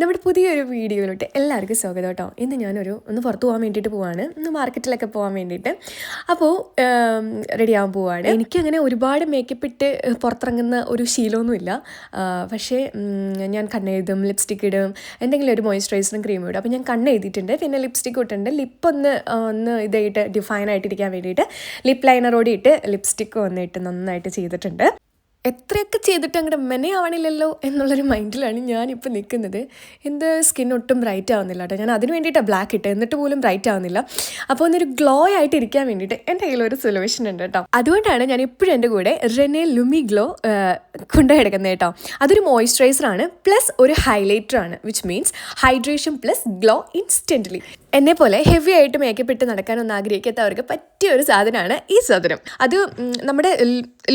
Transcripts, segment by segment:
നമ്മുടെ പുതിയൊരു വീഡിയോയിലോട്ട് എല്ലാവർക്കും സ്വാഗതം കേട്ടോ. ഇന്ന് ഞാനൊരു ഒന്ന് പുറത്ത് പോകാൻ വേണ്ടിയിട്ട് പോവാണ്. ഒന്ന് മാർക്കറ്റിലൊക്കെ പോകാൻ വേണ്ടിയിട്ട്. അപ്പോൾ റെഡി ആവാൻ പോവാണ്. എനിക്കങ്ങനെ ഒരുപാട് മേക്കപ്പ് ഇട്ട് പുറത്തിറങ്ങുന്ന ഒരു ശീലമൊന്നുമില്ല പക്ഷേ ഞാൻ കണ്ണെഴുതും ലിപ്സ്റ്റിക് ഇടും എന്തെങ്കിലും ഒരു മോയ്സ്ചറൈസറും ക്രീമും ഇടും. അപ്പോൾ ഞാൻ കണ്ണെഴുതിയിട്ടുണ്ട് പിന്നെ ലിപ്സ്റ്റിക് ഇട്ടിട്ടുണ്ട്. ലിപ്പ് ഒന്ന് ഒന്ന് ഇതായിട്ട് ഡിഫൈൻ ആയിട്ടിരിക്കാൻ വേണ്ടിയിട്ട് ലിപ്പ് ലൈനറോടെ ഇട്ട് ലിപ്സ്റ്റിക്ക് വന്നിട്ട് നന്നായിട്ട് ചെയ്തിട്ടുണ്ട്. എത്രയൊക്കെ ചെയ്തിട്ട് അങ്ങോട്ട് മെനയാവണില്ലല്ലോ എന്നുള്ളൊരു മൈൻഡിലാണ് ഞാനിപ്പോൾ നിൽക്കുന്നത് എന്റെ സ്കിൻ ഒട്ടും ബ്രൈറ്റ് ആവുന്നില്ല കേട്ടോ. ഞാൻ അതിന് വേണ്ടിയിട്ടാണ് ബ്ലാക്ക് ഇട്ട്. എന്നിട്ട് പോലും ബ്രൈറ്റ് ആവുന്നില്ല. അപ്പോൾ ഒന്നൊരു ഗ്ലോ ആയിട്ട് ഇരിക്കാൻ വേണ്ടിയിട്ട് എന്റെ കയ്യിൽ ഒരു സൊല്യൂഷൻ ഉണ്ട് കേട്ടോ. അതുകൊണ്ടാണ് ഞാൻ ഇപ്പോഴും എന്റെ കൂടെ റെനെ ലുമി ഗ്ലോ കൊണ്ടു കിടക്കുന്നത് കേട്ടോ. അതൊരു മോയ്സ്ചറൈസറാണ് പ്ലസ് ഒരു ഹൈലൈറ്റർ ആണ് which means hydration plus glow instantly എന്നെ പോലെ ഹെവി ആയിട്ട് മേക്കപ്പ് ഇട്ട് നടക്കാനൊന്നും ആഗ്രഹിക്കാത്തവർക്ക് പറ്റിയ ഒരു സാധനമാണ് ഈ സാധനം. അത് നമ്മുടെ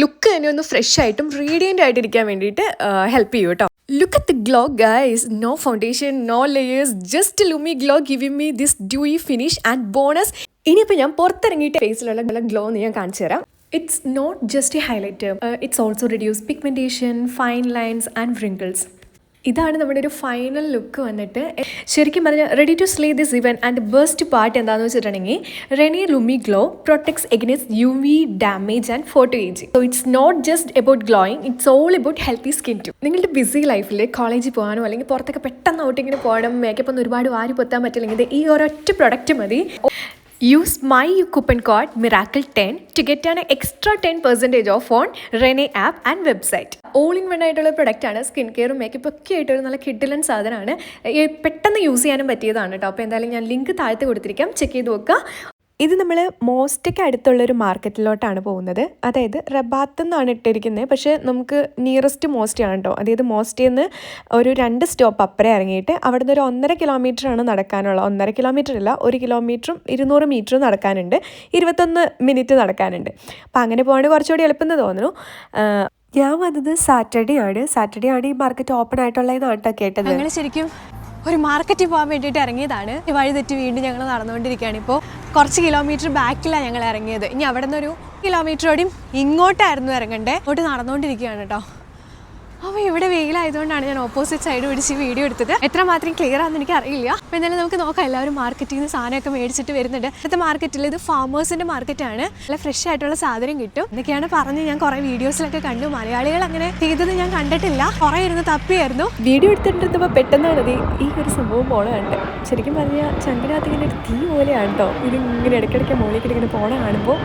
ലുക്ക് തന്നെ ഒന്ന് ഫ്രഷ് ആയിട്ടും റേഡിയന്റ് ആയിട്ട് ഇരിക്കാൻ വേണ്ടിയിട്ട് ഹെൽപ്പ് ചെയ്യും കേട്ടോ look at the glow guys no foundation no layers just Lumi Glow giving me this dewy finish and bonus ഇനിയിപ്പോൾ ഞാൻ പുറത്തിറങ്ങിയിട്ട് ഫേസിലുള്ള ഗ്ലോ ഞാൻ കാണിച്ചു തരാം. It's not just a highlight it's also reduce pigmentation fine lines and wrinkles. ഇതാണ് നമ്മുടെ ഒരു ഫൈനൽ ലുക്ക് വന്നിട്ട്. ശരിക്കും പറഞ്ഞാൽ ready to slay this even and best part എന്താണെന്ന് വെച്ചിട്ടുണ്ടെങ്കിൽ Rene Lumi Glow protects against U V damage and photo age so it's not just about glowing it's all about healthy skin to നിങ്ങളുടെ busy ലൈഫിൽ കോളേജിൽ പോകാനോ അല്ലെങ്കിൽ പുറത്തൊക്കെ പെട്ടെന്ന് ഔട്ടിങ്ങിന് പോകണം മേക്കപ്പ് ഒന്നും ഒരുപാട് വാരി പൊത്താൻ പറ്റില്ലെങ്കിൽ ഈ ഒരൊറ്റ പ്രൊഡക്റ്റ് മതി. Use my coupon code Miracle10 to get an extra 10% off on Rene app and website. All in one ആയിട്ടുള്ള പ്രൊഡക്റ്റ് ആണ് സ്കിൻ കെയറും മേക്കപ്പ് ഒക്കെ ആയിട്ട് ഒരു നല്ല കിഡിലൻ സാധനമാണ്. പെട്ടെന്ന് യൂസ് ചെയ്യാനും പറ്റിയതാണ് കേട്ടോ അപ്പോൾ എന്തായാലും ഞാൻ ലിങ്ക് താഴത്ത് കൊടുത്തിരിക്കാം. ചെക്ക് ചെയ്ത് നോക്കുക. ഇത് നമ്മൾ മോസ്റ്റയ്ക്ക് അടുത്തുള്ളൊരു മാർക്കറ്റിലോട്ടാണ് പോകുന്നത്. അതായത് റബാത്ത് എന്നാണ് ഇട്ടിരിക്കുന്നത് പക്ഷേ നമുക്ക് നിയറസ്റ്റ് മോസ്റ്റ് ആണ് കേട്ടോ അതായത് മോസ്റ്റിൽ നിന്ന് ഒരു രണ്ട് സ്റ്റോപ്പ് അപ്പുറം ഇറങ്ങിയിട്ട് അവിടെ നിന്ന് ഒരു ഒന്നര ആണ് നടക്കാനുള്ള. ഒന്നര കിലോമീറ്റർ ഇല്ല ഒരു കിലോമീറ്ററും ഇരുന്നൂറ് മീറ്ററും നടക്കാനുണ്ട്. ഇരുപത്തൊന്ന് മിനിറ്റ് നടക്കാനുണ്ട്. അപ്പോൾ അങ്ങനെ പോകാണ്ട് കുറച്ചുകൂടി എളുപ്പം തോന്നുന്നു. ഞാൻ വന്നത് സാറ്റർഡേ ആണ്. സാറ്റർഡേ ആണ് ഈ മാർക്കറ്റ് ഓപ്പൺ ആയിട്ടുള്ളതെന്നാണ് കേട്ടോ കേട്ടത്. ശരിക്കും ഒരു മാർക്കറ്റിൽ പോകാൻ വേണ്ടിയിട്ട് ഇറങ്ങിയതാണ്. ഈ വഴി തെറ്റി വീണ്ടും ഞങ്ങൾ നടന്നുകൊണ്ടിരിക്കുകയാണ്. ഇപ്പോൾ കുറച്ച് കിലോമീറ്റർ ബാക്കിലാണ് ഞങ്ങൾ ഇറങ്ങിയത്. ഇനി അവിടെ നിന്നൊരു കിലോമീറ്ററോടെയും ഇങ്ങോട്ടായിരുന്നു ഇറങ്ങണ്ടേ. ഇങ്ങോട്ട് നടന്നുകൊണ്ടിരിക്കുകയാണ് കേട്ടോ. അപ്പോൾ ഇവിടെ വെയിലായതുകൊണ്ടാണ് ഞാൻ ഓപ്പോസിറ്റ് സൈഡ് പിടിച്ച് വീഡിയോ എടുത്തത്. എത്രമാത്രം ക്ലിയർ ആണെന്ന് എനിക്ക് അറിയില്ല അപ്പോൾ എന്നാലും നമുക്ക് നോക്കാം. എല്ലാവരും മാർക്കറ്റിൽ നിന്ന് സാധനമൊക്കെ മേടിച്ചിട്ട് വരുന്നുണ്ട്. ഇന്നത്തെ മാർക്കറ്റിൽ ഇത് ഫാമേഴ്സിന്റെ മാർക്കറ്റാണ് നല്ല ഫ്രഷ് ആയിട്ടുള്ള സാധനം കിട്ടും. എന്നൊക്കെയാണ് പറഞ്ഞ് ഞാൻ കുറേ വീഡിയോസിലൊക്കെ കണ്ടു. മലയാളികൾ അങ്ങനെ ചെയ്തത് ഞാൻ കണ്ടിട്ടില്ല. കുറേ ഇരുന്ന് തപ്പിയായിരുന്നു. വീഡിയോ എടുത്തിട്ടിരുന്നപ്പോൾ പെട്ടെന്നാണ് ഈ ഒരു സംഭവം പോണ കണ്ടത്. ശരിക്കും പറഞ്ഞാൽ ചന്ദ്രനാഥ് ഇങ്ങനെ ഒരു തീ പോലെയാണ് കേട്ടോ ഇത് ഇങ്ങനെ ഇടയ്ക്കിടയ്ക്ക് മുകളിലേക്ക് ഇങ്ങനെ പോണ കാണുമ്പോൾ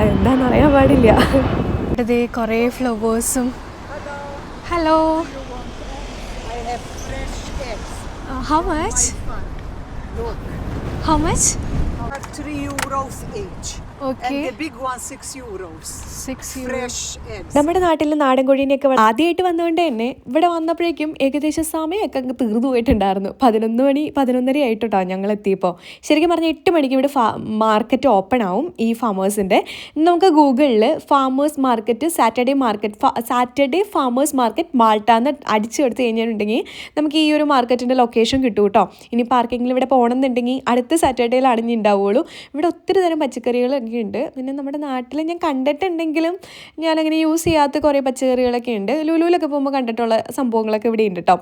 അതെന്താണെന്ന് അറിയാൻ പാടില്ല. ഇവിടെ കുറേ ഫ്ലവേഴ്സും Hello. I have fresh eggs. Uh, how much? Look. How much? Three euros each. Okay. And the big one six euros. Fresh eggs. നമ്മുടെ നാട്ടിൽ നാടൻ കോഴീനെയൊക്കെ ആദ്യമായിട്ട് വന്നുകൊണ്ട് തന്നെ ഇവിടെ വന്നപ്പോഴേക്കും ഏകദേശം സമയമൊക്കെ അങ്ങ് തീർന്നു പോയിട്ടുണ്ടായിരുന്നു പതിനൊന്ന് മണി പതിനൊന്നര ആയിട്ടോ ഞങ്ങൾ എത്തിയപ്പോൾ ശരിക്കും പറഞ്ഞാൽ എട്ട് മണിക്ക് ഇവിടെ മാർക്കറ്റ് ഓപ്പൺ ആവും ഈ ഫാമേഴ്സിന്റെ നമുക്ക് ഗൂഗിളിൽ farmers market Saturday market Saturday farmers market Malta എന്ന് അടിച്ചു കൊടുത്ത് കഴിഞ്ഞിട്ടുണ്ടെങ്കിൽ നമുക്ക് ഈ ഒരു മാർക്കറ്റിന്റെ ലൊക്കേഷൻ കിട്ടും കേട്ടോ ഇനി പാർക്കിങ്ങിൽ ഇവിടെ പോകണമെന്നുണ്ടെങ്കിൽ അടുത്ത സാറ്റർഡേയിലാണ് ഇനി ഉണ്ടാവുള്ളൂ ഇവിടെ ഒത്തിരി തരം പച്ചക്കറികളൊക്കെ ഉണ്ട് പിന്നെ നമ്മുടെ നാട്ടിൽ ഞാൻ കണ്ടിട്ടുണ്ടെങ്കിലും ഞാനങ്ങനെ യൂസ് ചെയ്യാത്ത കുറേ പച്ചക്കറികളൊക്കെ ഉണ്ട്. ലുലുവിലൊക്കെ പോകുമ്പോൾ കണ്ടിട്ടുള്ള സംഭവങ്ങളൊക്കെ ഇവിടെ ഉണ്ട് കേട്ടോ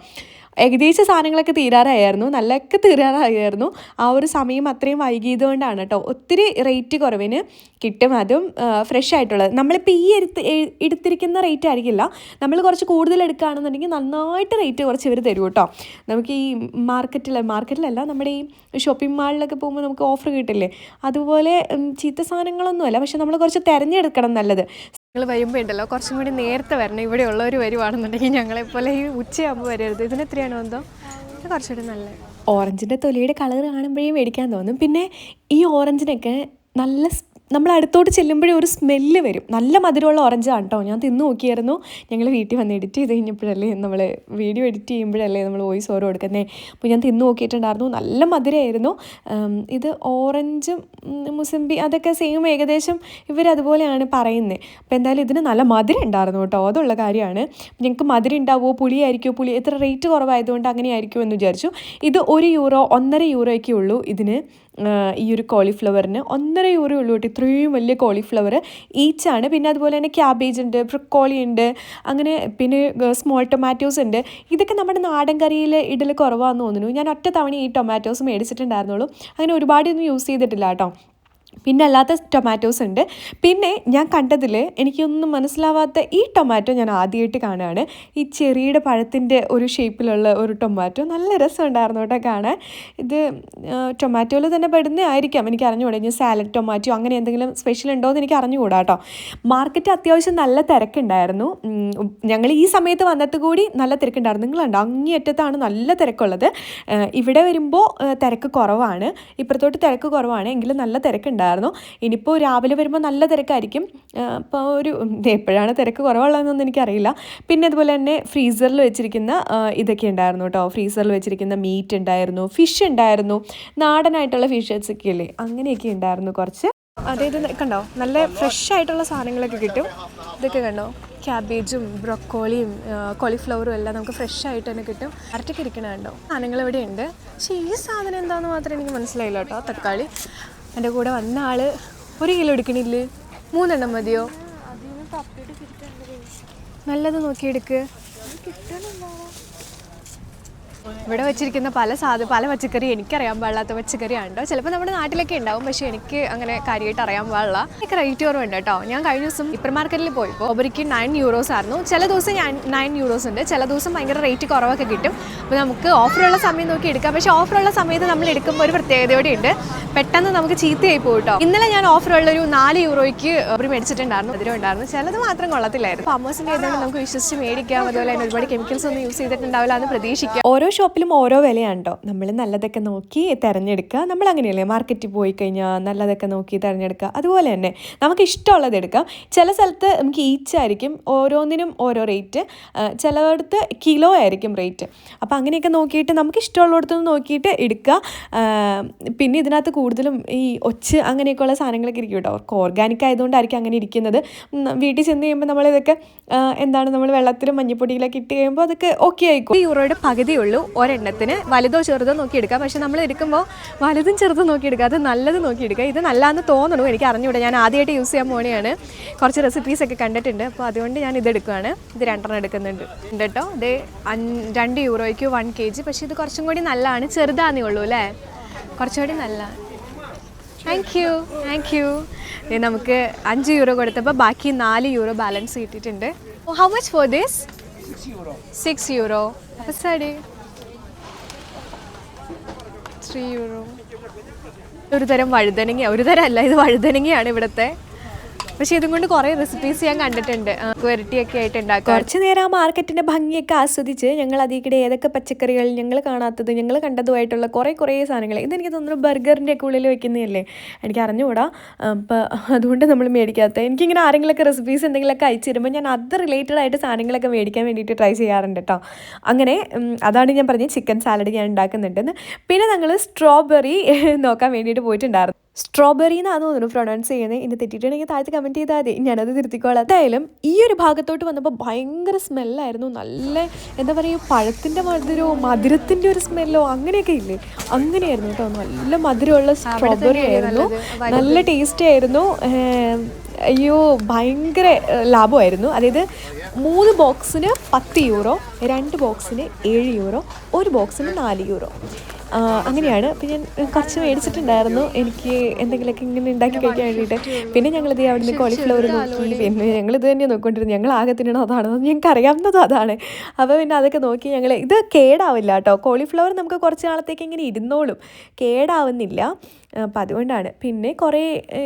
ഏകദേശം സാധനങ്ങളൊക്കെ തീരാറായിരുന്നു. നല്ലൊക്കെ തീരാറായിരുന്നു. ആ ഒരു സമയം അത്രയും വൈകിയതുകൊണ്ടാണ് കേട്ടോ. ഒത്തിരി റേറ്റ് കുറവിന് കിട്ടും. അതും ഫ്രഷ് ആയിട്ടുള്ളത്. നമ്മളിപ്പോൾ ഈ എടുത്ത് എടുത്തിരിക്കുന്ന റേറ്റ് ആയിരിക്കില്ല. നമ്മൾ കുറച്ച് കൂടുതൽ എടുക്കുകയാണെന്നുണ്ടെങ്കിൽ നന്നായിട്ട് റേറ്റ് കുറച്ച് ഇവർ തരും കേട്ടോ. നമുക്ക് ഈ മാർക്കറ്റിൽ മാർക്കറ്റിലല്ല നമ്മുടെ ഈ ഷോപ്പിംഗ് മാളിലൊക്കെ പോകുമ്പോൾ നമുക്ക് ഓഫർ കിട്ടില്ലേ? അതുപോലെ ചീത്ത സാധനങ്ങളൊന്നുമല്ല. പക്ഷെ നമ്മൾ കുറച്ച് തിരഞ്ഞെടുക്കണം നല്ലത്. നിങ്ങൾ വരുമ്പോൾ ഉണ്ടല്ലോ കുറച്ചും കൂടി നേരത്തെ വരണം. ഇവിടെ ഉള്ളവർ വരുവാണെന്നുണ്ടെങ്കിൽ ഞങ്ങളെപ്പോലെ ഈ ഉച്ചയാകുമ്പോൾ വരരുത്. ഇതിന് എത്രയാണോ എന്തോ? കുറച്ചുകൂടി നല്ല. ഓറഞ്ചിന്റെ തൊലിയുടെ കളർ കാണുമ്പോഴേ മേടിക്കാൻ തോന്നും. പിന്നെ ഈ ഓറഞ്ചിനൊക്കെ നല്ല നമ്മൾ അടുത്തോട്ട് ചെല്ലുമ്പോഴേ ഒരു സ്മെല്ല് വരും. നല്ല മധുരമുള്ള ഓറഞ്ചാണ് കേട്ടോ ഞാൻ തിന്നു നോക്കിയായിരുന്നു. ഞങ്ങൾ വീട്ടിൽ വന്ന് എഡിറ്റ് ചെയ്ത് കഴിഞ്ഞപ്പോഴല്ലേ നമ്മൾ വീഡിയോ എഡിറ്റ് ചെയ്യുമ്പോഴല്ലേ നമ്മൾ വോയിസ് ഓരോ കൊടുക്കുന്നത് അപ്പോൾ ഞാൻ തിന്ന് നോക്കിയിട്ടുണ്ടായിരുന്നു. നല്ല മധുരമായിരുന്നു. ഇത് ഓറഞ്ചും മുസംബി അതൊക്കെ സെയിം ഏകദേശം ഇവരതുപോലെയാണ് പറയുന്നത് അപ്പോൾ എന്തായാലും ഇതിന് നല്ല മധുരം ഉണ്ടായിരുന്നു കേട്ടോ അതുള്ള കാര്യമാണ്. ഞങ്ങൾക്ക് മധുരം ഉണ്ടാവുമോ പുളിയായിരിക്കുമോ പുളി എത്ര റേറ്റ് കുറവായതുകൊണ്ട് അങ്ങനെയായിരിക്കുമോ എന്ന് വിചാരിച്ചു. ഇത് ഒരു യൂറോ ഒന്നര യൂറോയ്ക്കേ ഉള്ളൂ ഇതിന്. ഈ ഒരു കോളിഫ്ലവറിന് ഒന്നര യൂറോ ഉള്ളൂ കേട്ടോ. ഇത്രയും വലിയ കോളിഫ്ലവർ ഈച്ചാണ് പിന്നെ അതുപോലെ തന്നെ ക്യാബേജ് ഉണ്ട് ബ്രൊക്കോളി ഉണ്ട് അങ്ങനെ പിന്നെ സ്മോൾ ടൊമാറ്റോസ് ഉണ്ട്. ഇതൊക്കെ നമ്മുടെ നാടൻ കറിയിൽ ഇടൽ കുറവാണെന്ന് തോന്നുന്നു. ഞാൻ ഒറ്റ തവണ ഈ ടൊമാറ്റോസ് മേടിച്ചിട്ടുണ്ടായിരുന്നുള്ളൂ. അങ്ങനെ ഒരുപാടൊന്നും യൂസ് ചെയ്തിട്ടില്ല കേട്ടോ. പിന്നെ അല്ലാത്ത ടൊമാറ്റോസ് ഉണ്ട്. പിന്നെ ഞാൻ കണ്ടതിൽ എനിക്കൊന്നും മനസ്സിലാവാത്ത ഈ ടൊമാറ്റോ ഞാൻ ആദ്യമായിട്ട് കാണുകയാണ്. ഈ ചെറിയുടെ പഴത്തിന്റെ ഒരു ഷേപ്പിലുള്ള ഒരു ടൊമാറ്റോ നല്ല രസമുണ്ടായിരുന്നു കേട്ടോ കാണാൻ. ഇത് ടൊമാറ്റോയിൽ തന്നെ പെടുന്ന ആയിരിക്കാം എനിക്ക് അറിഞ്ഞുകൂടാ. ഇനി സാലഡ് ടൊമാറ്റോ അങ്ങനെ എന്തെങ്കിലും സ്പെഷ്യൽ ഉണ്ടോ എന്ന് എനിക്ക് അറിഞ്ഞുകൂടാ കേട്ടോ. മാർക്കറ്റ് അത്യാവശ്യം നല്ല തിരക്കുണ്ടായിരുന്നു. ഞങ്ങൾ ഈ സമയത്ത് വന്നിട്ട് കൂടി നല്ല തിരക്കുണ്ടായിരുന്നു. നിങ്ങളുണ്ട് അങ്ങേയറ്റത്താണ് നല്ല തിരക്കുള്ളത്. ഇവിടെ വരുമ്പോൾ തിരക്ക് കുറവാണ്. ഇപ്പുറത്തോട്ട് തിരക്ക് കുറവാണ്. എങ്കിലും നല്ല തിരക്കുണ്ടായിരുന്നു. ഇനിയിപ്പോൾ രാവിലെ വരുമ്പോൾ നല്ല തിരക്കായിരിക്കും. അപ്പോൾ ഒരു എപ്പോഴാണ് തിരക്ക് കുറവുള്ളതെന്നൊന്നും എനിക്കറിയില്ല. പിന്നെ അതുപോലെ തന്നെ ഫ്രീസറിൽ വെച്ചിരിക്കുന്ന ഇതൊക്കെ ഉണ്ടായിരുന്നു കേട്ടോ. ഫ്രീസറിൽ വെച്ചിരിക്കുന്ന മീറ്റ് ഉണ്ടായിരുന്നു ഫിഷ് ഉണ്ടായിരുന്നു നാടനായിട്ടുള്ള ഫിഷസ് ഒക്കെ ഇല്ലേ? അങ്ങനെയൊക്കെ ഉണ്ടായിരുന്നു കുറച്ച്. അതായത് കണ്ടോ? നല്ല ഫ്രഷ് ആയിട്ടുള്ള സാധനങ്ങളൊക്കെ കിട്ടും. ഇതൊക്കെ കണ്ടോ? ക്യാബേജും ബ്രൊക്കോളിയും കോളിഫ്ലവറും എല്ലാം നമുക്ക് ഫ്രഷ് ആയിട്ട് തന്നെ കിട്ടും. അരട്ടൊക്കെ ഇരിക്കണ കണ്ടോ? സാധനങ്ങൾ ഇവിടെ ഉണ്ട്. പക്ഷേ ഈ സാധനം എന്താണെന്ന് മാത്രമേ എനിക്ക് മനസ്സിലായില്ല കേട്ടോ. തക്കാളി. എന്റെ കൂടെ വന്ന ആൾ ഒരു കിലോ എടുക്കണില്ലേ? മൂന്നെണ്ണം മതിയോ? നല്ലത് നോക്കിയെടുക്ക്. ഇവിടെ വെച്ചിരിക്കുന്ന പല സാധ പല പച്ചക്കറി എനിക്കറിയാൻ പാടില്ലാത്ത പച്ചക്കറിയാണ് കേട്ടോ ചിലപ്പോൾ നമ്മുടെ നാട്ടിലൊക്കെ ഉണ്ടാവും പക്ഷേ എനിക്ക് അങ്ങനെ കാര്യമായിട്ട് അറിയാൻ പാടില്ല. എനിക്ക് റേറ്റ് കുറവുണ്ട് കേട്ടോ. ഞാൻ കഴിഞ്ഞ ദിവസം ഇപ്പർ മാർക്കറ്റിൽ പോയപ്പോൾ ഒബരിക്ക് നയൻ യൂറോസ് ആയിരുന്നു. ചില ദിവസം ഞാൻ നയൻ യൂറോസ് ഉണ്ട്. ചില ദിവസം ഭയങ്കര റേറ്റ് കുറവൊക്കെ കിട്ടും. അപ്പോൾ നമുക്ക് ഓഫറുള്ള സമയം നോക്കി എടുക്കാം. പക്ഷേ ഓഫറുള്ള സമയത്ത് നമ്മൾ എടുക്കുമ്പോൾ ഒരു പ്രത്യേകതയോടെ ഉണ്ട്. പെട്ടെന്ന് നമുക്ക് ചീത്തയായി പോകും കേട്ടോ. ഇന്നലെ ഞാൻ ഓഫറുള്ള ഒരു നാല് യൂറോയ്ക്ക് ഒരു മേടിച്ചിട്ടുണ്ടായിരുന്നു. അതിരും ഉണ്ടായിരുന്നു. ചിലത് മാത്രം കൊള്ളത്തില്ലായിരുന്നു. ഫാമേഴ്സിന്റെ ആയതുകൊണ്ട് നമുക്ക് വിശ്വസിച്ച് മേടിക്കാം. അതുപോലെ തന്നെ ഒരുപാട് കെമിക്കൽസ് ഒന്നും യൂസ് ചെയ്തിട്ടുണ്ടാവില്ല എന്ന് പ്രതീക്ഷിക്കാം. ഓരോ ഷോപ്പിലും ഓരോ വിലയാണ് കേട്ടോ നമ്മൾ നല്ലതൊക്കെ നോക്കി തിരഞ്ഞെടുക്കുക. നമ്മൾ അങ്ങനെയല്ലേ? മാർക്കറ്റിൽ പോയി കഴിഞ്ഞാൽ നല്ലതൊക്കെ നോക്കി തിരഞ്ഞെടുക്കുക. അതുപോലെ തന്നെ നമുക്ക് ഇഷ്ടമുള്ളത് എടുക്കാം. ചില സ്ഥലത്ത് നമുക്ക് ഈച്ചായിരിക്കും ഓരോന്നിനും ഓരോ റേറ്റ്. ചിലയിടത്ത് കിലോ ആയിരിക്കും റേറ്റ്. അപ്പോൾ അങ്ങനെയൊക്കെ നോക്കിയിട്ട് നമുക്ക് ഇഷ്ടമുള്ളിടത്ത് നിന്ന് നോക്കിയിട്ട് എടുക്കുക. പിന്നെ ഇതിനകത്ത് കൂടുതലും ഈ ഒച്ച് അങ്ങനെയൊക്കെയുള്ള സാധനങ്ങളൊക്കെ ഇരിക്കും കേട്ടോ. അവർക്ക് ഓർഗാനിക് ആയതുകൊണ്ടായിരിക്കും അങ്ങനെ ഇരിക്കുന്നത്. വീട്ടിൽ ചെന്ന് കഴിയുമ്പോൾ നമ്മളിതൊക്കെ എന്താണ് നമ്മൾ വെള്ളത്തിലും മഞ്ഞപ്പൊടിയിലൊക്കെ ഇട്ട് കഴിയുമ്പോൾ അതൊക്കെ ഓക്കെ ആയിക്കോ? യൂറോയുടെ പകുതിയുള്ളൂ ഒരെണ്ണത്തിന് വലുതോ ചെറുതോ നോക്കി എടുക്കാം പക്ഷെ നമ്മൾ എടുക്കുമ്പോൾ വലുതും ചെറുതും നോക്കി എടുക്കുക അത് നല്ലത് നോക്കി എടുക്കുക ഇത് നല്ലതെന്ന് തോന്നണു. എനിക്ക് അറിഞ്ഞൂടെ ഞാൻ ആദ്യമായിട്ട് യൂസ് ചെയ്യാൻ പോണെയാണ് കുറച്ച് റെസിപ്പീസ് ഒക്കെ കണ്ടിട്ടുണ്ട്. അപ്പോൾ അതുകൊണ്ട് ഞാൻ ഇത് എടുക്കുകയാണ് ഇത് രണ്ടെണ്ണം എടുക്കുന്നുണ്ട്. ഉണ്ട് കേട്ടോ. ഇത് രണ്ട് യൂറോയ്ക്ക് വൺ കെ ജി പക്ഷേ ഇത് കുറച്ചും കൂടി നല്ലതാണ്. ചെറുതാന്നേ ഉള്ളൂ അല്ലേ? കുറച്ചുകൂടി നല്ലതാണ്. താങ്ക് യു താങ്ക് യു നമുക്ക് അഞ്ച് യൂറോ കൊടുത്തപ്പോൾ ബാക്കി നാല് യൂറോ ബാലൻസ് കിട്ടിയിട്ടുണ്ട്. How much for this six euro. സഡി three ഒരു തരം വഴുതനങ്ങ ഒരു തരം അല്ല ഇത് വഴുതനങ്ങയാണ് ഇവിടുത്തെ. പക്ഷേ ഇതും കൊണ്ട് കുറേ റെസിപ്പീസ് ഞാൻ കണ്ടിട്ടുണ്ട്. വെറൈറ്റിയൊക്കെ ആയിട്ട് ഉണ്ടാക്കുക കുറച്ച് നേരം ആ മാർക്കറ്റിന്റെ ഭംഗിയൊക്കെ ആസ്വദിച്ച് ഞങ്ങൾ അതിക്കിടെ ഏതൊക്കെ പച്ചക്കറികൾ ഞങ്ങൾ കാണാത്തത് ഞങ്ങൾ കണ്ടതുമായിട്ടുള്ള കുറേ കുറേ സാധനങ്ങൾ. ഇതെനിക്ക് തോന്നുന്നു ബർഗറിന്റെ ഒക്കെ ഉള്ളിൽ വെക്കുന്നതല്ലേ? എനിക്ക് അറിഞ്ഞുകൂടാ. അപ്പോൾ അതുകൊണ്ട് നമ്മൾ മേടിക്കാത്ത. എനിക്കിങ്ങനെ ആരെങ്കിലുമൊക്കെ റെസിപ്പീസ് എന്തെങ്കിലുമൊക്കെ അയച്ചു തരുമ്പോൾ ഞാൻ അത് റിലേറ്റഡ് ആയിട്ട് സാധനങ്ങളൊക്കെ മേടിക്കാൻ വേണ്ടിയിട്ട് ട്രൈ ചെയ്യാറുണ്ട് കേട്ടോ അങ്ങനെ അതാണ് ഞാൻ പറഞ്ഞത്. ചിക്കൻ സാലഡ് ഞാൻ ഉണ്ടാക്കുന്നുണ്ടെന്ന്. പിന്നെ ഞങ്ങൾ സ്ട്രോബെറി നോക്കാൻ വേണ്ടിയിട്ട് പോയിട്ടുണ്ടായിരുന്നു. സ്ട്രോബെറി എന്നാണ് തോന്നുന്നു പ്രൊണൗൺസ് ചെയ്യുന്നത് ഇനി തെറ്റിയിട്ടുണ്ടെങ്കിൽ താഴത്ത് കമന്റ് ചെയ്താൽ മതി. ഞാനത് തിരുത്തിക്കോളാം. എന്തായാലും ഈ ഒരു ഭാഗത്തോട്ട് വന്നപ്പോൾ ഭയങ്കര സ്മെല്ലായിരുന്നു നല്ല എന്താ പറയുക പഴത്തിന്റെ മധുരമോ മധുരത്തിന്റെ ഒരു സ്മെല്ലോ അങ്ങനെയൊക്കെ ഇല്ലേ? അങ്ങനെയായിരുന്നു കേട്ടോ. നല്ല മധുരമുള്ള സ്ട്രോബെറി ആയിരുന്നു. നല്ല ടേസ്റ്റ് ആയിരുന്നു. അയ്യോ ഭയങ്കര ലാഭമായിരുന്നു. അതായത് മൂന്ന് ബോക്സിന് പത്ത് യൂറോ രണ്ട് ബോക്സിന് ഏഴ് യൂറോ ഒരു ബോക്സിന് നാല് യൂറോ അങ്ങനെയാണ്. അപ്പം ഞാൻ കുറച്ച് മേടിച്ചിട്ടുണ്ടായിരുന്നു. എനിക്ക് എന്തെങ്കിലുമൊക്കെ ഇങ്ങനെ ഉണ്ടാക്കി കഴിക്കാൻ വേണ്ടിയിട്ട്. പിന്നെ ഞങ്ങളിത് അവിടുന്ന് കോളിഫ്ലവർ നോക്കി. പിന്നെ ഇത് തന്നെ നോക്കിക്കൊണ്ടിരുന്നു ഞങ്ങൾ ആകെ തിന്നണം അതാണ് ഞങ്ങൾക്ക് അറിയാവുന്നതും അതാണ്. അപ്പോൾ പിന്നെ അതൊക്കെ നോക്കി ഞങ്ങൾ ഇത് കേടാവില്ല കേട്ടോ. കോളിഫ്ലവർ നമുക്ക് കുറച്ച് നാളത്തേക്ക് ഇങ്ങനെ ഇരുന്നോളും. കേടാവുന്നില്ല. അപ്പം അതുകൊണ്ടാണ്. പിന്നെ കുറേ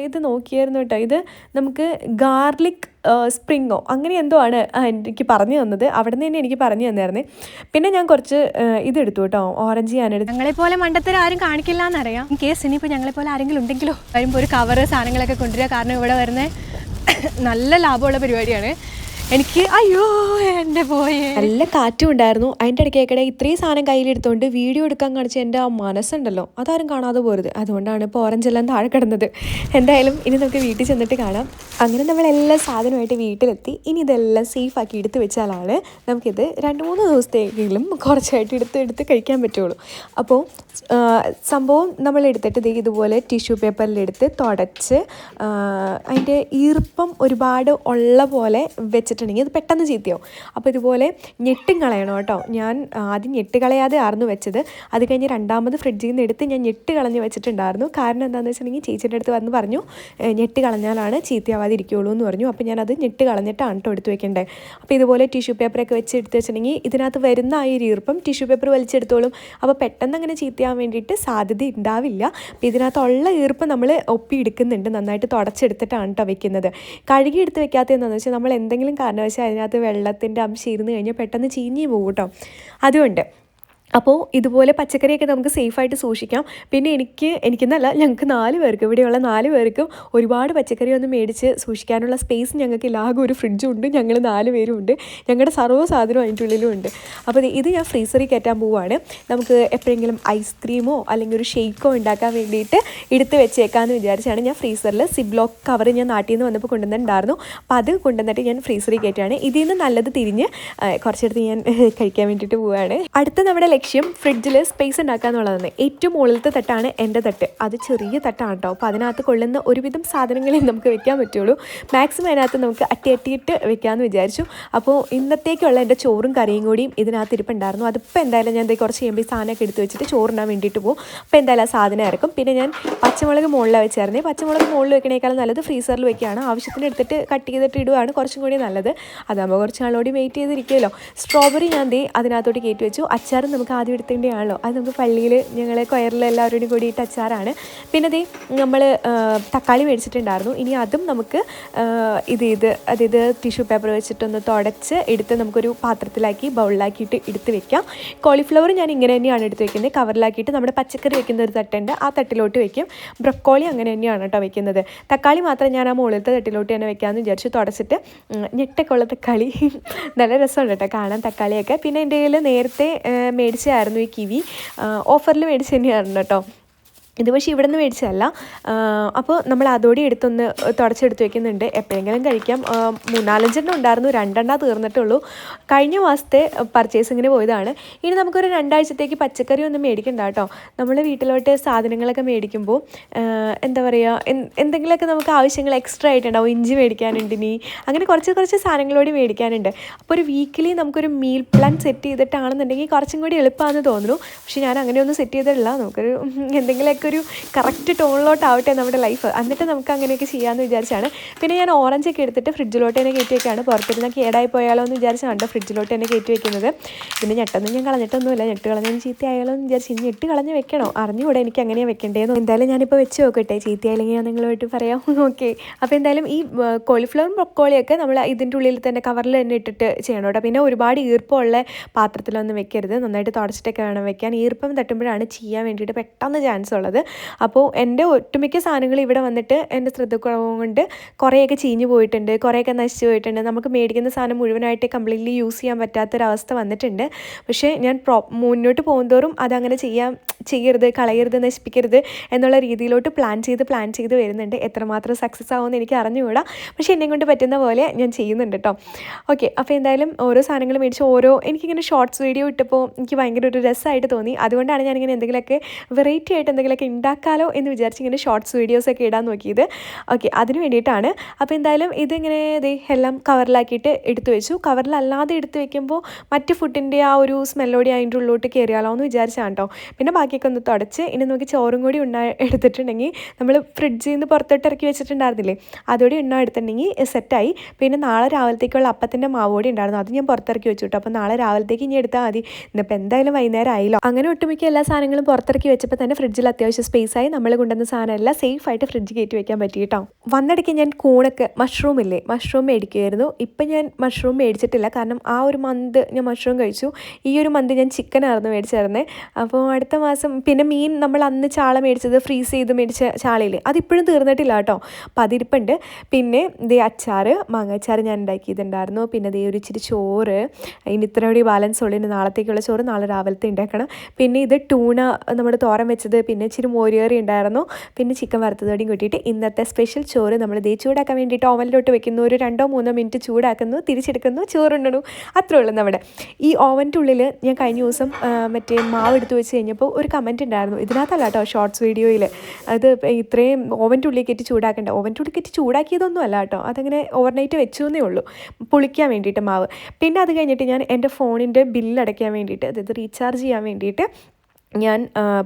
ഇത് നോക്കിയായിരുന്നു കേട്ടോ. ഇത് നമുക്ക് ഗാർലിക് സ്പ്രിങ്ങോ അങ്ങനെ എന്തോ ആണ് എനിക്ക് പറഞ്ഞു തന്നത്. അവിടെ നിന്ന് തന്നെ എനിക്ക് പറഞ്ഞു തന്നായിരുന്നേ. പിന്നെ ഞാൻ കുറച്ച് ഇതെടുത്തു കേട്ടോ ഓറഞ്ച് ഞാൻ എടുത്തു. ഞങ്ങളെ പോലെ മണ്ടത്തരം ആരും കാണിക്കില്ല എന്നറിയാം ഇൻ കേസ് ഇനിയിപ്പോൾ ഞങ്ങളെ പോലെ ആരെങ്കിലും ഉണ്ടെങ്കിലോ വരുമ്പോൾ ഒരു കവറ് സാധനങ്ങളൊക്കെ കൊണ്ടുവരിക കാരണം ഇവിടെ വരുന്നത് നല്ല ലാഭമുള്ള പരിപാടിയാണ്. എനിക്ക് അയ്യോ എന്റെ പോയേ. നല്ല കാറ്റും ഉണ്ടായിരുന്നു. അതിന്റെ ഇടയ്ക്കേക്കടെ ഇത്രയും സാധനം കയ്യിലെടുത്തുകൊണ്ട് വീഡിയോ എടുക്കാൻ കാണിച്ച എന്റെ ആ മനസ്സുണ്ടല്ലോ. അതാരും കാണാതെ പോരുത്. അതുകൊണ്ടാണ് ഇപ്പോൾ ഓറഞ്ച് എല്ലാം താഴെ കിടന്നത്. എന്തായാലും ഇനി നമുക്ക് വീട്ടിൽ ചെന്നിട്ട് കാണാം. അങ്ങനെ നമ്മൾ എല്ലാ സാധനമായിട്ട് വീട്ടിലെത്തി. ഇനി ഇതെല്ലാം സേഫ് ആക്കി എടുത്ത് വെച്ചാലാണ് നമുക്കിത് രണ്ട് മൂന്ന് ദിവസത്തേക്കെങ്കിലും കുറച്ചായിട്ട് എടുത്ത് എടുത്ത് കഴിക്കാൻ പറ്റുള്ളൂ. അപ്പോൾ സംഭവം നമ്മൾ എടുത്തിട്ട് ഇത് ഇതുപോലെ ടിഷ്യൂ പേപ്പറിലെടുത്ത് തുടച്ച് അതിന്റെ ഈർപ്പം ഒരുപാട് ഉള്ള പോലെ വെച്ചിട്ടുണ്ടെങ്കിൽ അത് പെട്ടെന്ന് ചീത്തയാവും. അപ്പോൾ ഇതുപോലെ ഞെട്ടും കളയണം കേട്ടോ. ഞാൻ ആദ്യം ഞെട്ട് കളയാതെ ആയിരുന്നു വെച്ചത്. അത് കഴിഞ്ഞ് രണ്ടാമത് ഫ്രിഡ്ജിൽ നിന്ന് എടുത്ത് ഞാൻ ഞെട്ട് കളഞ്ഞ് വെച്ചിട്ടുണ്ടായിരുന്നു. കാരണം എന്താണെന്ന് വെച്ചിട്ടുണ്ടെങ്കിൽ ചേച്ചിയുടെ അടുത്ത് വന്ന് പറഞ്ഞു "ഏ, ഞെട്ട് കളഞ്ഞാലാണ് ചീത്തയാവാതിരിക്കുകയുള്ളൂ എന്ന് പറഞ്ഞു. അപ്പോൾ ഞാനത് ഞെട്ട് കളഞ്ഞിട്ടാണ് കേട്ടോ എടുത്ത് വെക്കേണ്ടത് അപ്പോൾ ഇതുപോലെ ടിഷ്യൂ പേപ്പറൊക്കെ വെച്ച് എടുത്ത് വെച്ചിട്ടുണ്ടെങ്കിൽ ഇതിനകത്ത് വരുന്ന ആ ഒരു ഈർപ്പം ടിഷ്യൂ പേപ്പർ വലിച്ചെടുത്തോളും. അപ്പോൾ പെട്ടെന്ന് അങ്ങനെ ചീത്തയാൻ വേണ്ടിയിട്ട് സാധ്യത ഉണ്ടാവില്ല. അപ്പോൾ ഇതിനകത്തുള്ള ഈർപ്പം നമ്മൾ ഒപ്പി എടുക്കുന്നുണ്ട് നന്നായിട്ട് തുടച്ചെടുത്തിട്ടാണ് കേട്ടോ വെക്കുന്നത്. കഴുകി എടുത്ത് വെക്കാത്തതെന്ന് വെച്ചാൽ നമ്മൾ എന്തെങ്കിലും കാരണവശാൽ അതിനകത്ത് വെള്ളത്തിന്റെ അംശം ഇരുന്ന് കഴിഞ്ഞാൽ പെട്ടെന്ന് ചീഞ്ഞ് പോകും കേട്ടോ. അതുകൊണ്ട് അപ്പോൾ ഇതുപോലെ പച്ചക്കറിയൊക്കെ നമുക്ക് സേഫായിട്ട് സൂക്ഷിക്കാം. പിന്നെ എനിക്ക് എനിക്കെന്നല്ല ഞങ്ങൾക്ക് നാല് പേർക്ക് ഇവിടെയുള്ള നാല് പേർക്കും ഒരുപാട് പച്ചക്കറി ഒന്ന് മേടിച്ച് സൂക്ഷിക്കാനുള്ള സ്പേസ് ഞങ്ങൾക്ക് ലാഗും ഒരു ഫ്രിഡ്ജും ഉണ്ട്. ഞങ്ങൾ നാല് പേരും ഉണ്ട്. ഞങ്ങളുടെ സർവ സാധനവും അതിന്റെ ഉള്ളിലും ഉണ്ട്. അപ്പോൾ ഇത് ഞാൻ ഫ്രീസറിൽ കയറ്റാൻ പോവുകയാണ് നമുക്ക് എപ്പോഴെങ്കിലും ഐസ്ക്രീമോ അല്ലെങ്കിൽ ഒരു ഷെയ്ക്കോ ഉണ്ടാക്കാൻ വേണ്ടിയിട്ട് എടുത്ത് വെച്ചേക്കാമെന്ന് വിചാരിച്ചാണ് ഞാൻ ഫ്രീസറിൽ സിബ്ലോക്ക് കവർ ഞാൻ നാട്ടിൽ നിന്ന് വന്നപ്പോൾ കൊണ്ടുവന്നിട്ടുണ്ടായിരുന്നു. അപ്പോൾ അത് കൊണ്ടുവന്നിട്ട് ഞാൻ ഫ്രീസറിൽ കയറ്റുകയാണ് ഇതിൽ നിന്ന് നല്ലത് തിരിഞ്ഞ് കുറച്ചെടുത്ത് ഞാൻ കഴിക്കാൻ വേണ്ടിയിട്ട് പോവുകയാണ് അടുത്ത നമ്മുടെ ലക്ഷ്യം ഫ്രിഡ്ജിൽ സ്പേസ് ഉണ്ടാക്കുക എന്നുള്ളതാണ്. ഏറ്റവും മുകളിലത്തെ തട്ടാണ് എന്റെ തട്ട്. അത് ചെറിയ തട്ടാണ് കേട്ടോ അപ്പോൾ അതിനകത്ത് കൊള്ളുന്ന ഒരുവിധം സാധനങ്ങളെ നമുക്ക് വെക്കാൻ പറ്റുള്ളൂ. മാക്സിമം അതിനകത്ത് നമുക്ക് അട്ടി അട്ടിയിട്ട് വെക്കാമെന്ന് വിചാരിച്ചു. അപ്പോൾ ഇന്നത്തേക്കുള്ള എന്റെ ചോറും കറിയും കൂടിയും ഇതിനകത്ത് ഇരിപ്പുണ്ടായിരുന്നു. അതിപ്പോൾ എന്തായാലും ഞാൻ കുറച്ച് കഴിയുമ്പോൾ ഈ സാധനമൊക്കെ എടുത്ത് വെച്ചിട്ട് ചോറിനാൻ വേണ്ടിയിട്ട് പോകും. അപ്പോൾ എന്തായാലും ആ സാധനം ഇറക്കും. പിന്നെ ഞാൻ പച്ചമുളക് മുകളിലാണ് വെച്ചായിരുന്നേ പച്ചമുളക് മുകളിൽ വെക്കണേക്കാളും നല്ലത് ഫ്രീസറിൽ വെക്കുകയാണ്. ആവശ്യത്തിന് എടുത്തിട്ട് കട്ട് ചെയ്തിട്ട് ഇടുകയാണ് കുറച്ചും കൂടി നല്ലത്. അതാകുമ്പോൾ കുറച്ച് നാളോടി വെയിറ്റ് ചെയ്തിരിക്കുമല്ലോ സ്ട്രോബെറി ഞാൻ ദേ അതിനകത്തോട്ട് കയറ്റി വെച്ചു. അച്ചാറും നമുക്ക് ആദ്യം എടുത്തതിന്റെയാണല്ലോ അത് നമുക്ക് പള്ളിയിൽ ഞങ്ങൾ കൊയറിൽ എല്ലാവരോടും കൂടി അച്ചാറാണ് പിന്നെ അതേ നമ്മൾ തക്കാളി മേടിച്ചിട്ടുണ്ടായിരുന്നു. ഇനി അതും നമുക്ക് ഇത് ഇത് അതായത് ടിഷ്യൂ പേപ്പർ വെച്ചിട്ടൊന്ന് തുടച്ച് എടുത്ത് നമുക്കൊരു പാത്രത്തിലാക്കി ബൗളിലാക്കിയിട്ട് എടുത്ത് വെക്കാം. കോളിഫ്ലവർ ഞാൻ ഇങ്ങനെ തന്നെയാണ് എടുത്ത് വെക്കുന്നത്. കവറിലാക്കിയിട്ട് നമ്മുടെ പച്ചക്കറി വെക്കുന്ന ഒരു തട്ടുണ്ട്. ആ തട്ടിലോട്ട് വെക്കും. ബ്രക്കോളി അങ്ങനെ തന്നെയാണ് കേട്ടോ വെക്കുന്നത്. തക്കാളി മാത്രം ഞാൻ ആ മുകളിലത്തെ തട്ടിലോട്ട് തന്നെ വെക്കാമെന്ന് വിചാരിച്ചു തുടച്ചിട്ട് ഞെട്ടക്കുള്ള തക്കാളി. നല്ല രസമുണ്ട് കേട്ടോ കാണാൻ തക്കാളിയൊക്കെ. പിന്നെ എന്റെ കയ്യിൽ നേരത്തെ ആ, മേടിച്ചതായിരുന്നു ഈ കിവി. ഓഫറിൽ മേടിച്ച് തന്നെയായിരുന്നു കേട്ടോ. ഇത് പക്ഷേ ഇവിടെ നിന്ന് മേടിച്ചതല്ല അപ്പോൾ നമ്മൾ അതോടെ എടുത്തൊന്ന് തുടച്ചെടുത്ത് വെക്കുന്നുണ്ട്. എപ്പോഴെങ്കിലും കഴിക്കാം. മൂന്നാലഞ്ചെണ്ണം ഉണ്ടായിരുന്നു. രണ്ടെണ്ണം തീർന്നിട്ടുള്ളൂ. കഴിഞ്ഞ മാസത്തെ പർച്ചേസിങ്ങിന് പോയതാണ്. ഇനി നമുക്കൊരു രണ്ടാഴ്ചത്തേക്ക് പച്ചക്കറി ഒന്നും മേടിക്കണ്ട കേട്ടോ. നമ്മൾ വീട്ടിലോട്ട് സാധനങ്ങളൊക്കെ മേടിക്കുമ്പോൾ എന്താ പറയുക എന്തെങ്കിലുമൊക്കെ നമുക്ക് ആവശ്യങ്ങൾ എക്സ്ട്രാ ആയിട്ടുണ്ടാവും. ഇഞ്ചി മേടിക്കാനുണ്ട് ഇനി. അങ്ങനെ കുറച്ച് കുറച്ച് സാധനങ്ങളോട് മേടിക്കാനുണ്ട്. അപ്പോൾ ഒരു വീക്കിലി നമുക്കൊരു മീൽ പ്ലാൻ സെറ്റ് ചെയ്തിട്ടാണെന്നുണ്ടെങ്കിൽ കുറച്ചും കൂടി എളുപ്പമാണെന്ന് തോന്നുന്നു. പക്ഷേ ഞാൻ അങ്ങനെയൊന്നും സെറ്റ് ചെയ്തിട്ടില്ല. നമുക്കൊരു എന്തെങ്കിലുമൊക്കെ ഒരു കറക്റ്റ് ടോണിലോട്ടാവട്ടെ നമ്മുടെ ലൈഫ് എന്നിട്ട് നമുക്ക് അങ്ങനെയൊക്കെ ചെയ്യാമെന്ന് വിചാരിച്ചാണ്. പിന്നെ ഞാൻ ഓറഞ്ചൊക്കെ എടുത്തിട്ട് ഫ്രിഡ്ജിലോട്ട് തന്നെ കയറ്റി വെക്കുകയാണ് പുറത്തിരുന്ന കേടായി പോയാലോ എന്ന് വിചാരിച്ചാണ് ഫ്രിഡ്ജിലോട്ട് തന്നെ കയറ്റി വെക്കുന്നത് പിന്നെ ഞെട്ടൊന്നും ഞാൻ കളഞ്ഞിട്ടൊന്നുമില്ല. ഞെട്ട് കളഞ്ഞതിന് ചീത്തയായാലോ എന്ന് വിചാരിച്ച് ഇനി ഞെട്ട് കളഞ്ഞ് വെക്കണോ? അറിഞ്ഞുകൂടെ എനിക്ക് അങ്ങനെയാണ് വെക്കേണ്ടതെന്ന് എന്തായാലും ഞാനിപ്പോൾ വെച്ച് നോക്കട്ടെ. ചീത്തയായില്ലെങ്കിൽ ഞാൻ നിങ്ങളുമായിട്ട് പറയാം. ഓക്കെ അപ്പോൾ എന്തായാലും ഈ കോളിഫ്ലവറും ബ്രൊക്കോളിയൊക്കെ നമ്മൾ ഇതിന്റെ ഉള്ളിൽ തന്നെ കവറിൽ തന്നെ ഇട്ടിട്ട് ചെയ്യണം കേട്ടോ. പിന്നെ ഒരുപാട് ഈർപ്പമുള്ള പാത്രത്തിലൊന്നും വെക്കരുത്. നന്നായിട്ട് തുടച്ചിട്ടൊക്കെ വേണം വെക്കാൻ. ഈർപ്പം തട്ടുമ്പോഴാണ് ചെയ്യാൻ വേണ്ടിയിട്ട് പെട്ടെന്ന് ചാൻസ് ഉള്ളത്. അപ്പോൾ എന്റെ ഒട്ടുമിക്ക സാധനങ്ങൾ ഇവിടെ വന്നിട്ട് എന്റെ ശ്രദ്ധക്കുറവ് കൊണ്ട് കുറേയൊക്കെ ചീഞ്ഞു പോയിട്ടുണ്ട്. കുറേയൊക്കെ നശിച്ചു പോയിട്ടുണ്ട്. നമുക്ക് മേടിക്കുന്ന സാധനം മുഴുവനായിട്ട് കംപ്ലീറ്റ്ലി യൂസ് ചെയ്യാൻ പറ്റാത്തൊരവസ്ഥ വന്നിട്ടുണ്ട്. പക്ഷേ ഞാൻ പ്രോ മുന്നോട്ട് പോകുന്തോറും അതങ്ങനെ ചെയ്യാൻ ചെയ്യരുത് കളയരുത് നശിപ്പിക്കരുത് എന്നുള്ള രീതിയിലോട്ട് പ്ലാൻ ചെയ്ത് പ്ലാൻ ചെയ്ത് വരുന്നുണ്ട്. എത്രമാത്രം സക്സസ് ആവുമെന്ന് എനിക്ക് അറിഞ്ഞുകൂടാ. പക്ഷേ എന്നെ കൊണ്ട് പറ്റുന്ന പോലെ ഞാൻ ചെയ്യുന്നുണ്ട് കേട്ടോ ഓക്കെ അപ്പോൾ എന്തായാലും ഓരോ സാധനങ്ങൾ മേടിച്ച് ഓരോ എനിക്കിങ്ങനെ ഷോർട്സ് വീഡിയോ ഇട്ടപ്പോൾ എനിക്ക് ഭയങ്കര ഒരു രസമായിട്ട് തോന്നി. അതുകൊണ്ടാണ് ഞാനിങ്ങനെ എന്തെങ്കിലുമൊക്കെ വെറൈറ്റി ആയിട്ട് എന്തെങ്കിലുമൊക്കെ ഉണ്ടാക്കാലോ എന്ന് വിചാരിച്ച് ഇങ്ങനെ ഷോർട്സ് വീഡിയോസൊക്കെ ഇടാൻ നോക്കിയത്. ഓക്കെ അതിന് വേണ്ടിയിട്ടാണ്. അപ്പോൾ എന്തായാലും ഇതിങ്ങനെ ദേ എല്ലാം കവറിലാക്കിയിട്ട് എടുത്തു വെച്ചു. കവറിലല്ലാതെ എടുത്ത് വെക്കുമ്പോൾ മറ്റ് ഫുഡിന്റെ ആ ഒരു സ്മെല്ലോടി അതിന്റെ ഉള്ളിലോട്ട് കയറിയാലോ എന്ന് വിചാരിച്ചാണ് കേട്ടോ പിന്നെ ബാക്കിയൊക്കെ ഒന്ന് തുടച്ച്. ഇനി നമുക്ക് ചോറും കൂടി ഉണ്ണ എടുത്തിട്ടുണ്ടെങ്കിൽ നമ്മൾ ഫ്രിഡ്ജിൽ നിന്ന് പുറത്തോട്ട് ഇറക്കി വെച്ചിട്ടുണ്ടായിരുന്നില്ലേ? അതോടെ ഉണ്ണ എടുത്തിട്ടുണ്ടെങ്കിൽ സെറ്റായി പിന്നെ നാളെ രാവിലത്തേക്കുള്ള അപ്പത്തിന്റെ മാവോടി ഉണ്ടായിരുന്നു. അത് ഞാൻ പുറത്തിറക്കി വെച്ചു കേട്ടോ അപ്പോൾ നാളെ രാവിലത്തേക്ക് ഇനി എടുത്താൽ മതി. ഇന്നിപ്പോൾ എന്തായാലും വൈകുന്നേരം ആയില്ലോ. അങ്ങനെ ഒട്ടുമിക്ക എല്ലാ സാധനങ്ങളും പുറത്തിറക്കി വെച്ചപ്പോൾ തന്നെ ഫ്രിഡ്ജിൽ അത്യാവശ്യം സ്പേസ് സ്പേസായി നമ്മൾ കൊണ്ടുവന്ന സാധനം എല്ലാം സേഫ് ആയിട്ട് ഫ്രിഡ്ജ് കയറ്റി വെക്കാൻ പറ്റി കേട്ടോ വന്നിടയ്ക്ക് ഞാൻ കൂണൊക്കെ മഷ്റൂം ഇല്ലേ മഷ്റൂം മേടിക്കുമായിരുന്നു ഇപ്പം ഞാൻ മഷ്റൂം മേടിച്ചിട്ടില്ല. കാരണം ആ ഒരു മന്ത് ഞാൻ മഷ്റൂം കഴിച്ചു. ഈ ഒരു മന്ത് ഞാൻ ചിക്കനായിരുന്നു മേടിച്ചായിരുന്നേ. അപ്പോൾ അടുത്ത മാസം പിന്നെ മീൻ നമ്മൾ അന്ന് ചാള മേടിച്ചത് ഫ്രീസ് ചെയ്ത് മേടിച്ച ചാളയില്ലേ അതിപ്പോഴും തീർന്നിട്ടില്ല കേട്ടോ അപ്പം അതിരിപ്പുണ്ട്. പിന്നെ ദേ മാങ്ങ അച്ചാർ ഞാൻ ഉണ്ടാക്കിയിട്ടുണ്ടായിരുന്നു. പിന്നെ ദേ ഒരു ഇച്ചിരി ചോറ് ഇനി ഇത്ര കൂടി ബാലൻസ് ഉള്ളു. ഇനി നാളത്തേക്കുള്ള ചോറ് നാളെ രാവിലത്തെ ഉണ്ടാക്കണം. പിന്നെ ഇത് ടൂണ നമ്മുടെ തോരം വെച്ചത് പിന്നെ ഇച്ചിരി മോരുകറി ഉണ്ടായിരുന്നു. പിന്നെ ചിക്കൻ വറുത്തതോടെയും കൂട്ടിയിട്ട് ഇന്നത്തെ സ്പെഷ്യൽ ചോറ് നമ്മൾ ദേ ചൂടാക്കാൻ വേണ്ടിയിട്ട് ഓവനിലോട്ട് വെക്കുന്നു. ഒരു രണ്ടോ മൂന്നോ മിനിറ്റ് ചൂടാക്കുന്നു തിരിച്ചെടുക്കുന്നു ചോറുണ്ടണു അത്രേ ഉള്ളൂ നമ്മുടെ. ഈ ഓവന്റെ ഉള്ളിൽ ഞാൻ കഴിഞ്ഞ ദിവസം മറ്റേ മാവ് എടുത്തു വെച്ച് കഴിഞ്ഞപ്പോൾ ഒരു കമന്റ് ഉണ്ടായിരുന്നു. ഇതിനകത്തല്ല കേട്ടോ ഷോർട്സ് വീഡിയോയിൽ അത് ഇത്രയും ഓവന്റെ ഉള്ളിൽ കയറ്റി ചൂടാക്കണ്ട. ഓവന്റെ ഉള്ളിൽ കയറ്റി ചൂടാക്കിയതൊന്നും അല്ല കേട്ടോ അതങ്ങനെ ഓവർനൈറ്റ് വെച്ചു എന്നേ ഉള്ളൂ. പുളിക്കാൻ വേണ്ടിയിട്ട് മാവ്. പിന്നെ അത് കഴിഞ്ഞിട്ട് ഞാൻ എന്റെ ഫോണിന്റെ ബില്ല് അടയ്ക്കാൻ വേണ്ടിയിട്ട് അതായത് റീചാർജ് ചെയ്യാൻ വേണ്ടിയിട്ട് ഞാൻ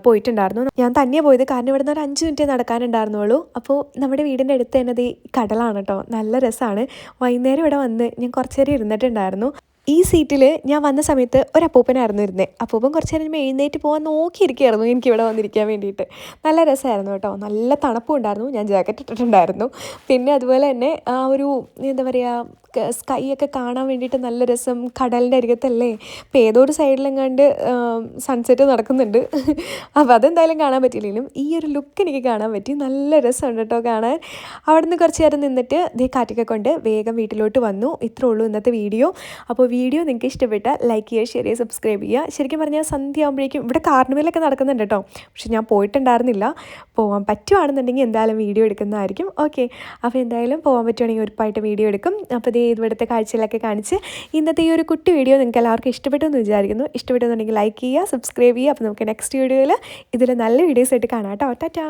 പോയിട്ടുണ്ടായിരുന്നു. ഞാൻ തന്നെ പോയത്. കാരണം ഇവിടെ നിന്ന് ഒരു അഞ്ച് മിനിറ്റ് നടക്കാനുണ്ടായിരുന്നുള്ളൂ. അപ്പോൾ നമ്മുടെ വീടിന്റെ അടുത്ത് തന്നെ ഈ കടലാണ് കേട്ടോ നല്ല രസമാണ് വൈകുന്നേരം ഇവിടെ വന്ന് ഞാൻ കുറച്ച് നേരം ഇരുന്നിട്ടുണ്ടായിരുന്നു. ഈ സീറ്റിൽ ഞാൻ വന്ന സമയത്ത് ഒരു അപ്പൂപ്പനായിരുന്നു ഇരുന്നത് അപ്പൂപ്പൻ കുറച്ച് നേരം എഴുന്നേറ്റ് പോകാൻ നോക്കിയിരിക്കുകയായിരുന്നു എനിക്ക് ഇവിടെ വന്നിരിക്കാൻ വേണ്ടിയിട്ട്. നല്ല രസമായിരുന്നു കേട്ടോ. നല്ല തണുപ്പും ഉണ്ടായിരുന്നു. ഞാൻ ജാക്കറ്റ് ഇട്ടിട്ടുണ്ടായിരുന്നു. പിന്നെ അതുപോലെ തന്നെ ആ ഒരു എന്താ പറയുക സ്കൈ ഒക്കെ കാണാൻ വേണ്ടിയിട്ട് നല്ല രസം. കടലിന്റെ അരികത്തല്ലേ? അപ്പോൾ ഏതോ ഒരു സൈഡിലെങ്ങാണ്ട് സൺസെറ്റ് നടക്കുന്നുണ്ട്. അപ്പോൾ അതെന്തായാലും കാണാൻ പറ്റിയില്ലെങ്കിലും ഈ ഒരു ലുക്ക് എനിക്ക് കാണാൻ പറ്റി. നല്ല രസമുണ്ട് കേട്ടോ കാണാൻ. അവിടെ നിന്ന് കുറച്ച് നേരം നിന്നിട്ട് ദേ കാറ്റൊക്കെ കൊണ്ട് വേഗം വീട്ടിലോട്ട് വന്നു. ഇത്രേ ഉള്ളൂ ഇന്നത്തെ വീഡിയോ. അപ്പോൾ വീഡിയോ നിങ്ങൾക്ക് ഇഷ്ടപ്പെട്ടാൽ ലൈക്ക് ചെയ്യുക ഷെയർ ചെയ്യുക സബ്സ്ക്രൈബ് ചെയ്യുക. ശരിക്കും പറഞ്ഞാൽ സന്ധ്യ ആകുമ്പോഴേക്കും ഇവിടെ കാർണിവലൊക്കെ നടക്കുന്നുണ്ട് കേട്ടോ. പക്ഷെ ഞാൻ പോയിട്ടുണ്ടായിരുന്നില്ല. പോകാൻ പറ്റുവാണെന്നുണ്ടെങ്കിൽ എന്തായാലും വീഡിയോ എടുക്കുന്നതായിരിക്കും. ഓക്കെ അപ്പോൾ എന്തായാലും പോകാൻ പറ്റുവാണെങ്കിൽ ഉറപ്പായിട്ട് വീഡിയോ എടുക്കും. അപ്പോൾ ഇത് ഇവിടുത്തെ കാഴ്ചകളൊക്കെ കാണിച്ച് ഇന്നത്തെ ഈ ഒരു കുട്ടി വീഡിയോ നിങ്ങൾക്ക് എല്ലാവർക്കും ഇഷ്ടപ്പെട്ടു എന്ന് വിചാരിക്കുന്നു. ഇഷ്ടപ്പെട്ടെന്നുണ്ടെങ്കിൽ ലൈക്ക് ചെയ്യുക സബ്സ്ക്രൈബ് ചെയ്യുക. അപ്പോൾ നമുക്ക് നെക്സ്റ്റ് വീഡിയോയിൽ ഇതിൽ നല്ല വീഡിയോസ് ആയിട്ട് കാണാം കേട്ടോ. ടാറ്റാ